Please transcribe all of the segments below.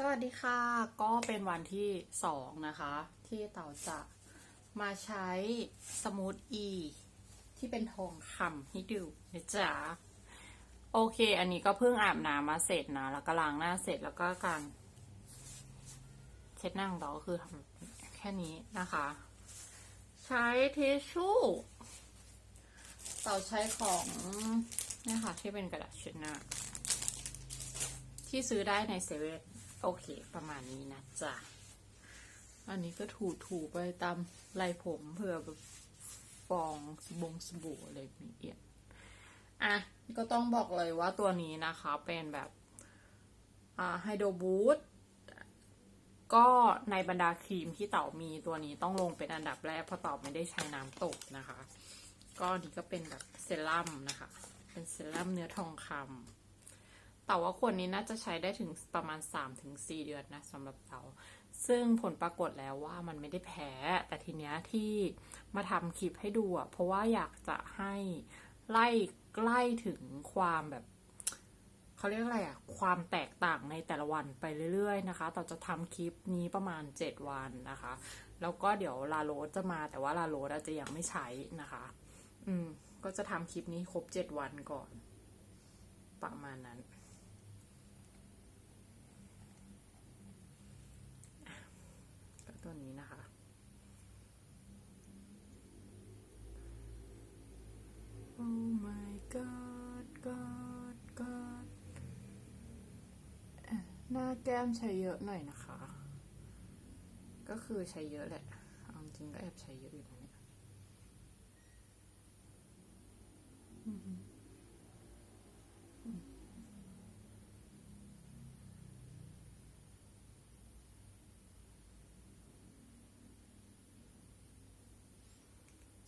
สวัสดีค่ะ ก็เป็นวันที่สองนะคะ ที่เต่าจะมาใช้สมูทอีที่เป็นทองคำให้ดูนะจ๊ะ โอเค อันนี้ก็เพิ่งอาบน้ำมาเสร็จนะ แล้วก็ล้างหน้าเสร็จแล้วก็การเช็ดหน้าของเราก็คือทำแค่นี้นะคะ ใช้ทิชชู่เต่าใช้ของนี่ค่ะที่เป็นกระดาษเช็ดหน้าที่ซื้อได้ในเซเว่น โอเค ประมาณนี้นะจ๊ะ อันนี้ก็ถูถูๆไปตามลายผมเพื่อแบบฟองสบงสบู่อะไรมีเอียดอะ ก็ต้องบอกเลยว่าตัวนี้นะคะ เป็นแบบอ่าไฮโดรบูทก็ในบรรดาครีมที่เต่ามีตัวนี้ต้องลงเป็นอันดับแรกเพราะเต่าไม่ได้ใช้น้ำตกนะคะ ก็นี่ก็เป็นแบบเซรั่มนะคะ เป็นเซรั่มเนื้อทองคำ แต่ว่าขวดนี้น่าจะใช้ได้ถึงประมาณ 3-4 เดือนนะสำหรับเตาซึ่งผลปรากฏแล้วว่ามันไม่ได้แพ้ แต่ทีเนี้ยที่มาทำคลิปให้ดูอะเพราะว่าอยากจะให้ไล่ใกล้ถึงความแบบเขาเรียกอะไรอะ ความแตกต่างในแต่ละวันไปเรื่อยๆนะคะต่อจะทำคลิปนี้ประมาณ 7 วันนะคะ แล้วก็เดี๋ยวลาโรสจะมาแต่ว่าลาโรสอาจจะยังไม่ใช้นะคะ อืม ก็จะทำคลิปนี้ครบ 7 วันก่อน ประมาณนั้น ก็ ตัวนี้นะคะ โอ้ my god god god อะหน้าแก้มใช้เยอะหน่อยนะคะ ก็คือใช้เยอะแหละ เอาจริงก็แอบใช้เยอะอยู่นะเนี่ยอือหืออืม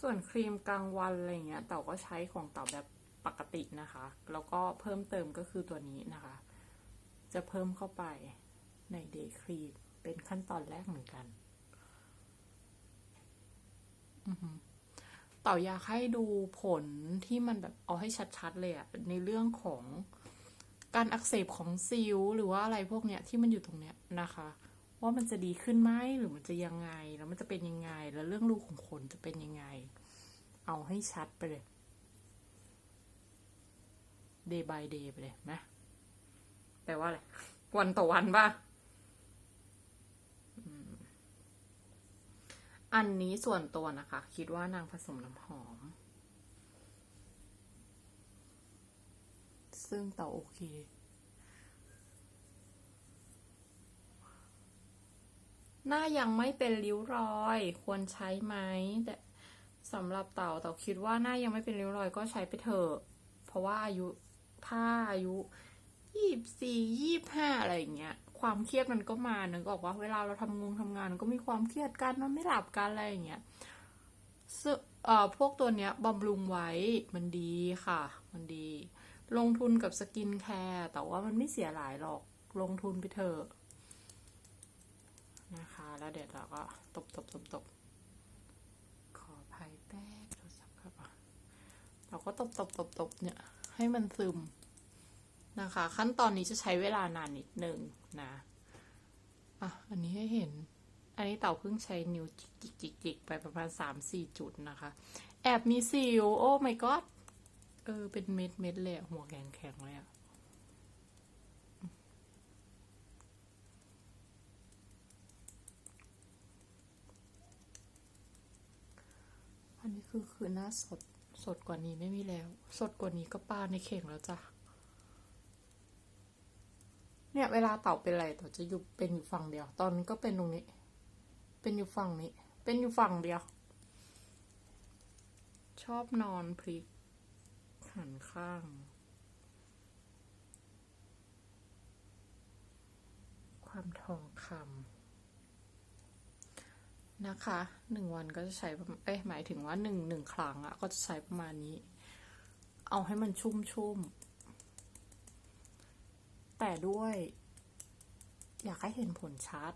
ส่วนครีมกลางวันอะไรเงี้ยเต่าก็ใช้ของเต่าแบบปกตินะคะ แล้วก็เพิ่มเติมก็คือตัวนี้นะคะ จะเพิ่มเข้าไปในเดย์ครีมเป็นขั้นตอนแรกเหมือนกันเต่าอยากให้ดูผลที่มันแบบเอาให้ชัดๆเลยอะในเรื่องของการอักเสบของซิลหรือว่าอะไรพวกเนี้ยที่มันอยู่ตรงเนี้ยนะคะ ว่ามันจะดีขึ้นไหมหรือมันจะยังไง แล้วมันจะเป็นยังไง แล้วเรื่องลูกของคนจะเป็นยังไง เอาให้ชัดไปเลย day by day ไปเลยนะแปลว่าอะไร วันต่อวันป่ะอันนี้ส่วนตัวนะคะ คิดว่านางผสมน้ำหอม ซึ่งต่อโอเค หน้ายังไม่เป็นริ้วรอย ควรใช้ไหมแต่สำหรับเต่าเต่าคิดว่าหน้ายังไม่เป็นริ้วรอยก็ใช้ไปเถอะ เพราะว่าอายุถ้าอายุยี่สี่ยี่ห้าอะไรอย่างเงี้ยความเครียดมันก็มานึกออกว่าเวลาเราทำงงทำงานก็มีความเครียดกันนอนไม่หลับกันอะไรอย่างเงี้ยเอ่อพวกตัวเนี้ยบำรุงไว้มันดีค่ะ มันดี ลงทุนกับสกินแคร์แต่ว่ามันไม่เสียหลายหรอกลงทุนไปเถอะ นะคะ แล้วเดี๋ยวเราก็ตบตบตบตบขอภัยแป๊บโทรศัพท์ครับอะเราก็ตบตบตบตบเนี่ย ให้มันซึมนะคะ ขั้นตอนนี้จะใช้เวลานานนิดนึงนะอะอันนี้ให้เห็น อันนี้เต่าเพิ่งใช้นิ้วจิกจิกจิกจิกไปประมาณสามสี่จุดนะคะ แอบมีสิว โอ้ my god เออ เป็นเม็ดเม็ดเลยหัวแข็งแข็งเลยอะ อันนี้ คือคือหน้าสดสดกว่านี้ไม่มีแล้ว สดกว่านี้ก็ปลาในเข่งแล้วจ้ะ เนี่ยเวลาเต่าเป็นอะไรเต่าจะอยู่เป็นอยู่ฝั่งเดียว ตอนนี้ก็เป็นตรงนี้ เป็นอยู่ฝั่งนี้ เป็นอยู่ฝั่งเดียว ชอบนอนพลิกหันข้างความทองคำ นะคะหนึ่งวันก็จะใช้เอ้ยหมายถึงว่าหนึ่งหนึ่งครั้งอะก็จะใช้ประมาณนี้ เอาให้มันชุ่มชุ่มแต่ด้วย อยากให้เห็นผลชัด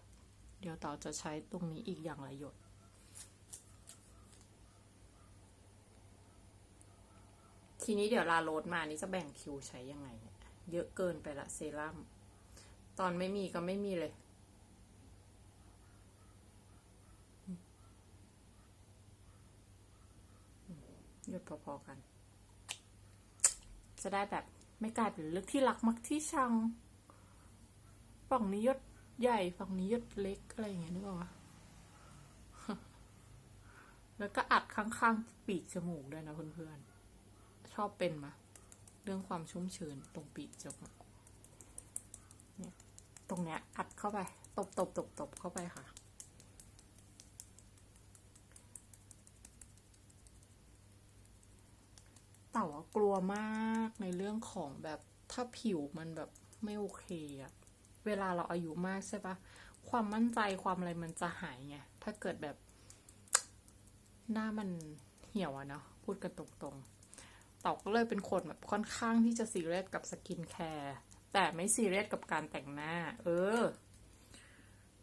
เดี๋ยวต่อจะใช้ตรงนี้อีกอย่างละหยดทีนี้เดี๋ยวลาโรดมานี่จะแบ่งคิวใช้ยังไง เยอะเกินไปละเซรั่มตอนไม่มีก็ไม่มีเลย หยุดพอๆกัน จะได้แบบไม่กลายเป็นลึกที่รักมักที่ชัง ฝั่งนี้ยศใหญ่ ฝั่งนี้ยศเล็ก อะไรอย่างเงี้ยนึกออกปะแล้วก็อัดข้างๆปีกจมูกด้วยนะเพื่อนๆ ชอบเป็นมะเรื่องความชุ่มชื้นตรงปีกจมูกเนี่ย ตรงเนี้ยอัดเข้าไป ตบตบตบตบเข้าไปค่ะ แต่ว่ากลัวมากในเรื่องของแบบถ้าผิวมันแบบไม่โอเคอะเวลาเราอายุมากใช่ปะความมั่นใจความอะไรมันจะหายไง ถ้าเกิดแบบ หน้ามันเหี่ยวอะเนาะพูดกันตรงๆต่อก็เลยเป็นคนแบบค่อนข้างที่จะซีเรียสกับสกินแคร์แต่ไม่ซีเรียสกับการแต่งหน้า เออ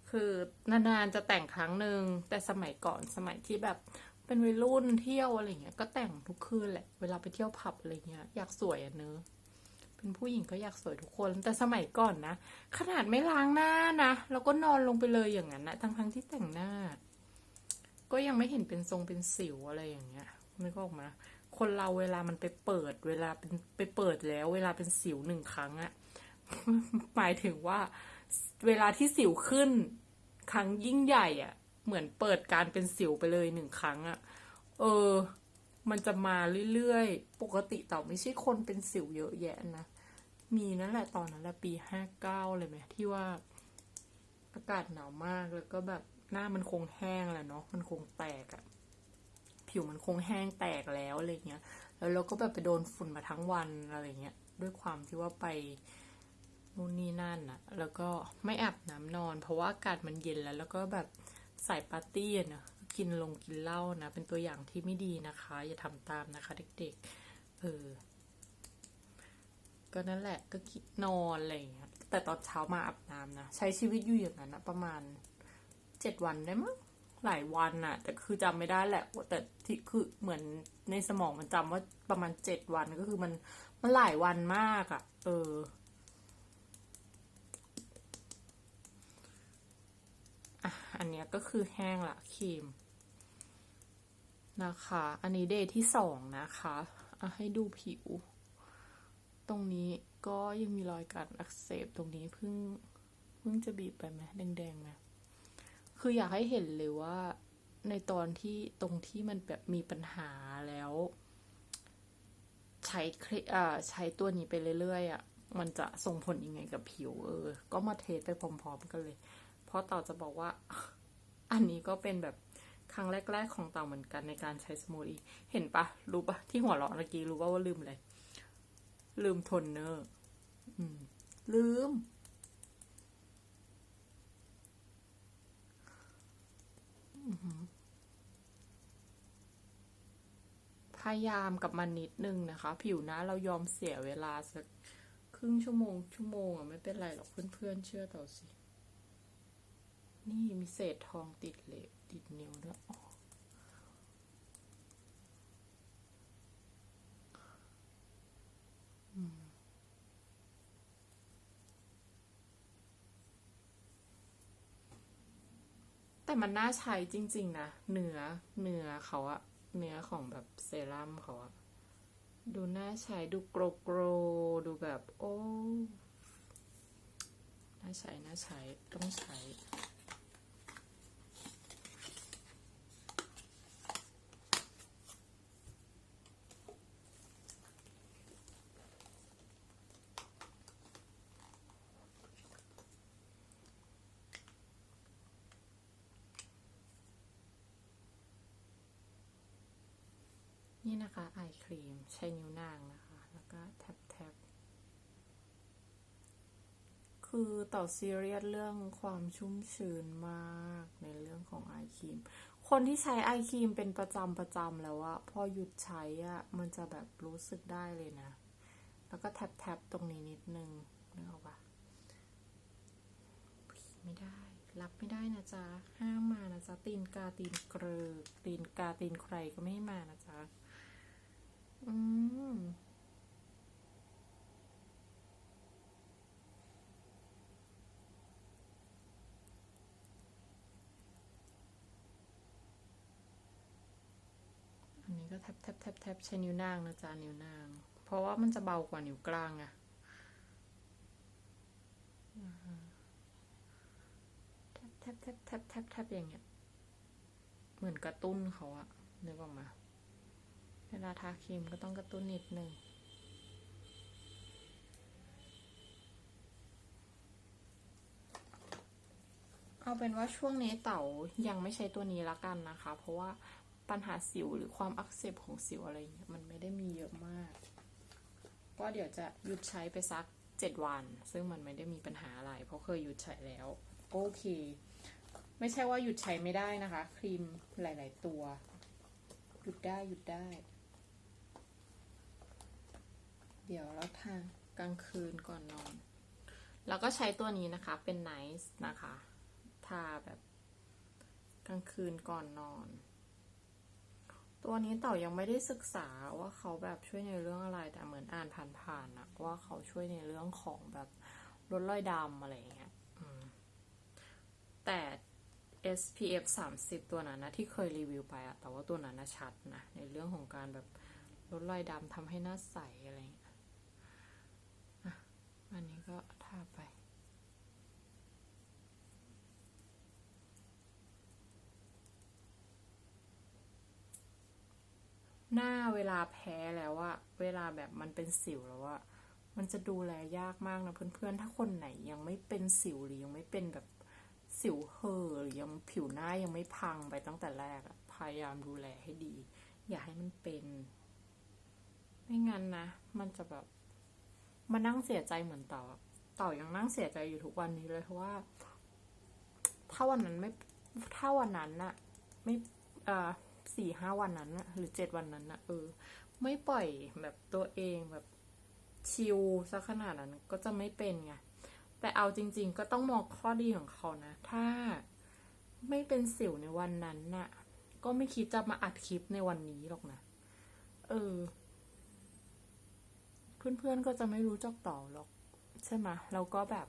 คือนานๆจะแต่งครั้งหนึ่งแต่สมัยก่อนสมัยที่แบบ เป็นวัยรุ่นเที่ยวอะไรเงี้ย ก็แต่งทุกคืนแหละ เวลาไปเที่ยวผับอะไรเงี้ย อยากสวยอะเนื้อเป็นผู้หญิงก็อยากสวยทุกคน แต่สมัยก่อนนะ ขนาดไม่ล้างหน้านะแล้วก็นอนลงไปเลยอย่างนั้นนะทั้งๆที่แต่งหน้า ก็ยังไม่เห็นเป็นทรงเป็นสิวอะไรอย่างเงี้ยนึกออกมา คนเราเวลามันไปเปิด เวลาเป็นไปเปิดแล้ว เวลาเป็นสิวหนึ่งครั้งอะหมายถึงว่า เวลาที่สิวขึ้น ครั้งยิ่งใหญ่อะ เหมือนเปิดการเป็นสิวไปเลยหนึ่งครั้งอะเออ มันจะมาเรื่อยๆ ปกติต่ไม่ใช่คนเป็นสิวเยอะแยะนะ มีนั่นแหละตอนนั้นแหละปีห้าเก้าเลยไหมที่ว่า อากาศหนาวมากแล้วก็แบบหน้ามันคงแห้งแหละเนาะมันคงแตกอะผิวมันคงแห้งแตกแล้วอะไรเงี้ย แล้วเราก็แบบไปโดนฝุ่นมาทั้งวันอะไรเงี้ย ด้วยความที่ว่าไปนู่นนี่นั่นอะแล้วก็ไม่อาบน้ำนอน เพราะว่าอากาศมันเย็นแล้ว แล้วก็แบบ ใส่ปาร์ตี้เนอะกินลงกินเหล้านะ เป็นตัวอย่างที่ไม่ดีนะคะ อย่าทำตามนะคะ เด็กๆ เออ ก็นั่นแหละก็คิดนอนอะไรอย่างเงี้ย แต่ตอนเช้ามาอาบน้ำนะ ใช้ชีวิตอยู่อย่างนั้นนะประมาณเจ็ดวันได้มั้งหลายวันน่ะ แต่คือจำไม่ได้แหละแต่ที่คือเหมือนในสมองมันจำว่าประมาณเจ็ดวันก็คือมันมันหลายวันมากอะ่ะ เออ อันนี้ก็คือแห้งละครีมนะคะ อันนี้เดย์ที่สองนะคะอะให้ดูผิว ตรงนี้ก็ยังมีรอยการอักเสบตรงนี้เพิ่งเพิ่งจะบีบไปไหมแดงๆไหมคืออยากให้เห็นเลยว่าในตอนที่ตรงที่มันแบบมีปัญหาแล้ว ใช้ครีอ่าใช้ตัวนี้ไปเรื่อยๆอะมันจะส่งผลยังไงกับผิวเออ ก็มาเทสไปพร้อมๆกันเลย เพราะเต่าจะบอกว่า อันนี้ก็เป็นแบบครั้งแรก ๆ ของเต่าเหมือนกันในการใช้สมูทอีเห็นปะรู้ปะที่หัวเราะเมื่อกี้รู้ว่าว่าลืมอะไร ลืมโทนเนอร์อืมลืม พยายามกับมันนิดนึงนะคะ ผิวหน้าเรายอมเสียเวลาสักครึ่งชั่วโมงชั่วโมงอะไม่เป็นไรหรอกเพื่อนๆเชื่อต่อสิ นี่มีเศษทองติดเหล็บติดนิ้วด้วยอ๋ออืมแต่มันน่าใช้จริง ๆ นะ เนื้อ เนื้อเขาอะ เนื้อของแบบเซรั่มเขาอะดูน่าใช้ดูโกรโกรดูแบบ โอ้ น่าใช้ น่าใช้ ต้องใช้ นี่นะคะไอค รีม ใช้นิ้วนางนะคะ แล้วก็แท็บแท็บคือต่อซีเรียสเรื่องความชุ่มชื้นมากในเรื่องของไอครีม คนที่ใช้ไอครีมเป็นประจำประจำแล้วอะพอหยุดใช้อะมันจะแบบรู้สึกได้เลยนะ แล้วก็แท็บแท็บตรงนี้นิดนึงนึกออกปะไม่ได้ รับไม่ได้นะจ๊ะ ห้ามมานะจ๊ะ ตีนกาตีนเกลือตีนกาตีนใครก็ไม่ให้มานะจ๊ะ อันนี้ก็แทบแทบแทบแทบใช้นิ้วนางนะจ๊ะนิ้วนาง เพราะว่ามันจะเบากว่านิ้วกลางอะแทบแทบแทบแทบแทบแทบอย่างเงี้ย เหมือนกระตุ้นเขาอะนึกออกมา เวลาทาครีมก็ต้องกระตุ้นนิดหนึ่งเอาเป็นว่าช่วงนี้เต๋ายังไม่ใช้ตัวนี้ละกันนะคะ เพราะว่าปัญหาสิวหรือความอักเสบของสิวอะไรเงี้ยมันไม่ได้มีเยอะมาก ก็เดี๋ยวจะหยุดใช้ไปสักเจ็ดวัน ซึ่งมันไม่ได้มีปัญหาอะไร เพราะเคยหยุดใช้แล้ว โอเค ไม่ใช่ว่าหยุดใช้ไม่ได้นะคะ ครีมหลาย ๆ ตัว หยุดได้หยุดได้ เดี๋ยวเราทากลางคืนก่อนนอน แล้วก็ใช้ตัวนี้นะคะเป็น Nice นะคะทาแบบกลางคืนก่อนนอน ตัวนี้เต่ายังไม่ได้ศึกษาว่าเขาแบบช่วยในเรื่องอะไรแต่เหมือนอ่านผ่านๆนะว่าเขาช่วยในเรื่องของแบบลดรอยดำอะไรอย่างเงี้ยอืมแต่ SPF 30 ตัวนั้นนะที่เคยรีวิวไปอะแต่ว่าตัวนั้นนะชัดนะในเรื่องของการแบบลดรอยดำทำให้หน้าใสอะไรอย่างเงี้ยอะ อันนี้ก็ทาไป หน้าเวลาแพ้แล้วอะเวลาแบบมันเป็นสิวแล้วอะมันจะดูแลยากมากนะเพื่อนๆ ถ้าคนไหนยังไม่เป็นสิวหรือยังไม่เป็นแบบสิวเห่อหรือยังผิวหน้ายังไม่พังไปตั้งแต่แรกอะพยายามดูแลให้ดี อย่าให้มันเป็น ไม่งั้นนะ มันจะแบบ มานั่งเสียใจเหมือนเต่าอะเต่ายังนั่งเสียใจอยู่ทุกวันนี้เลยเพราะว่า ถ้าวันนั้นไม่ถ้าวันนั้นน่ะ ไม่เอ่อสี่ห้าวันนั้นน่ะ หรือเจ็ดวันนั้นน่ะเออ ไม่ปล่อยแบบตัวเองแบบชิลสักขนาดนั้นก็จะไม่เป็นไงแต่เอาจริง ๆ ก็ต้องมองข้อดีของเขานะ ถ้าไม่เป็นสิวในวันนั้นน่ะ ก็ไม่คิดจะมาอัดคลิปในวันนี้หรอกนะ เออ เพื่อนๆก็จะไม่รู้จักต่อหรอกใช่ไหมเราก็แบบ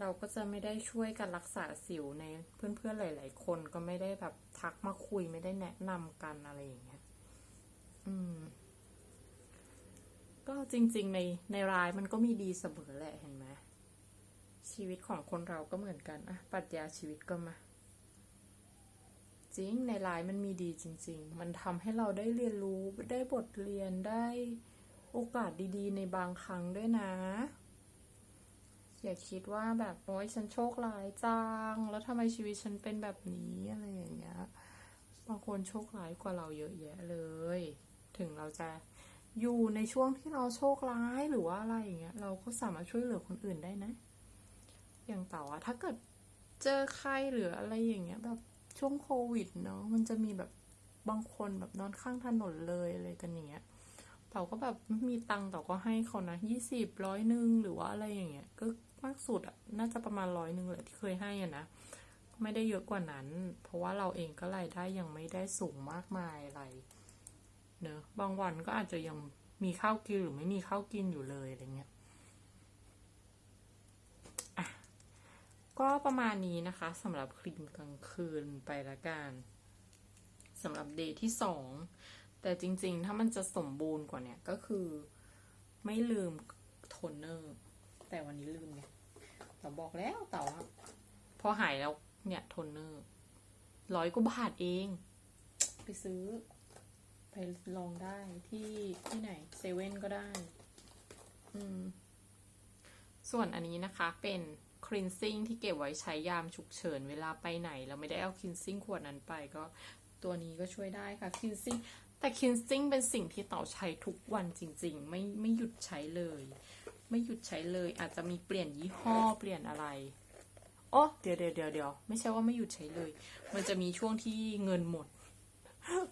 เราก็จะไม่ได้ช่วยกันรักษาสิวในเพื่อนๆหลาย ๆ คนก็ไม่ได้แบบทักมาคุยไม่ได้แนะนำกันอะไรอย่างเงี้ย อืม ก็จริง ๆ ในในรายมันก็มีดีเสมอแหละเห็นไหมชีวิตของคนเราก็เหมือนกันอะปรัชญาชีวิตก็มาจริงในรายมันมีดีจริง ๆ มันทำให้เราได้เรียนรู้ได้บทเรียนได้ โอกาสดีๆ ในบางครั้งด้วยนะ อย่าคิดว่าแบบโอ๊ยฉันโชคร้ายจัง แล้วทำไมชีวิตฉันเป็นแบบนี้อะไรอย่างเงี้ย บางคนโชคร้ายกว่าเราเยอะแยะเลย ถึงเราจะอยู่ในช่วงที่เราโชคร้ายหรือว่าอะไรอย่างเงี้ย เราก็สามารถช่วยเหลือคนอื่นได้นะ อย่างเต่าอะถ้าเกิดเจอใครหรืออะไรอย่างเงี้ย แบบช่วงโควิดเนาะมันจะมีแบบบางคนแบบนอนข้างถนนเลยอะไรกันอย่างเงี้ย เต่าก็แบบไม่มีตังค์เต่าก็ให้เขานะยี่สิบร้อยหนึ่งหรือว่าอะไรอย่างเงี้ยก็มากสุดอะน่าจะประมาณร้อยหนึ่งแหละที่เคยให้อะนะไม่ได้เยอะกว่านั้น เพราะว่าเราเองก็รายได้ยังไม่ได้สูงมากมายอะไรเนอะบางวันก็อาจจะยังมีข้าวกินหรือไม่มีข้าวกินอยู่เลยอะไรเงี้ยก็ประมาณนี้นะคะสำหรับครีมกลางคืนไปละกันสำหรับเดย์ที่สอง แต่จริงๆ ถ้ามันจะสมบูรณ์กว่าเนี้ยก็คือ ไม่ลืมโทนเนอร์ แต่วันนี้ลืมไงเต่าบอกแล้วเต่าอะพอหายแล้วเนี่ยโทนเนอร์ร้อยกว่าบาทเอง ไปซื้อ ไปลองได้ที่ที่ไหนเซเว่นก็ได้ อืม ส่วนอันนี้นะคะเป็น cleansing ที่เก็บไว้ใช้ยามฉุกเฉินเวลาไปไหน เราไม่ได้เอา cleansing ขวดนั้นไปก็ตัวนี้ก็ช่วยได้ค่ะ cleansing แต่ cleansing เป็นสิ่งที่เต่าใช้ทุกวันจริง ๆ ไม่ไม่หยุดใช้เลย ไม่หยุดใช้เลย อาจจะมีเปลี่ยนยี่ห้อเปลี่ยนอะไรโอ้เดี๋ยวเดี๋ยวเดี๋ยวเดี๋ยวไม่ใช่ว่าไม่หยุดใช้เลย มันจะมีช่วงที่เงินหมด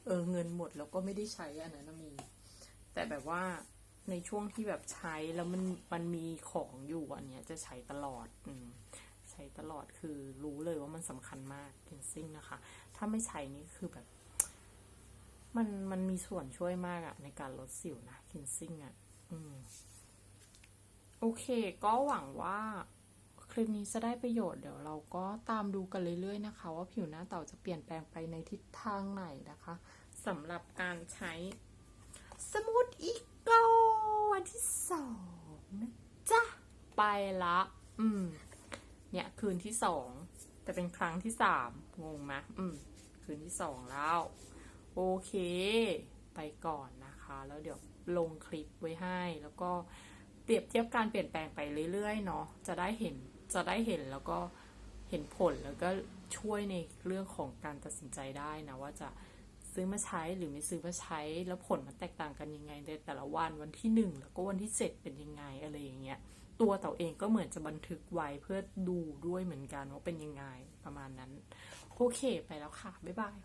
เออเงินหมดแล้วก็ไม่ได้ใช้อันนั้นมี แต่แบบว่าในช่วงที่แบบใช้แล้วมันมันมีของอยู่อันเนี้ยจะใช้ตลอดอืมใช้ตลอดคือรู้เลยว่ามันสำคัญมากคินซิ่งนะคะ ถ้าไม่ใช้นี่คือแบบ มันมันมีส่วนช่วยมากอะในการลดสิวนะคินซิ่งอะอืม โอเค ก็หวังว่าคลิปนี้จะได้ประโยชน์เดี๋ยวเราก็ตามดูกันเรื่อยๆนะคะ ว่าผิวหน้าเต่าจะเปลี่ยนแปลงไปในทิศทางไหนนะคะสำหรับการใช้สมุดอีโกวันที่สองนะจ๊ะ ไปละ อืม เนี่ย คืนที่สองแต่เป็นครั้งที่สามงงไหมอืม คืนที่สองแล้ว โอเค ไปก่อนนะคะ แล้วเดี๋ยวลงคลิปไว้ให้ แล้วก็เปรียบเทียบการเปลี่ยนแปลงไปเรื่อยๆเนาะจะได้เห็นจะได้เห็นแล้วก็เห็นผลแล้วก็ช่วยในเรื่องของการตัดสินใจได้นะว่าจะซื้อมาใช้หรือไม่ซื้อมาใช้แล้วผลมันแตกต่างกันยังไงในแต่ละวันวันที่หนึ่งแล้วก็วันที่เจ็ดเป็นยังไงอะไรอย่างเงี้ยตัวเต่าเองก็เหมือนจะบันทึกไว้เพื่อดูด้วยเหมือนกันว่าเป็นยังไงประมาณนั้น โอเคไปแล้วค่ะ บ๊ายบาย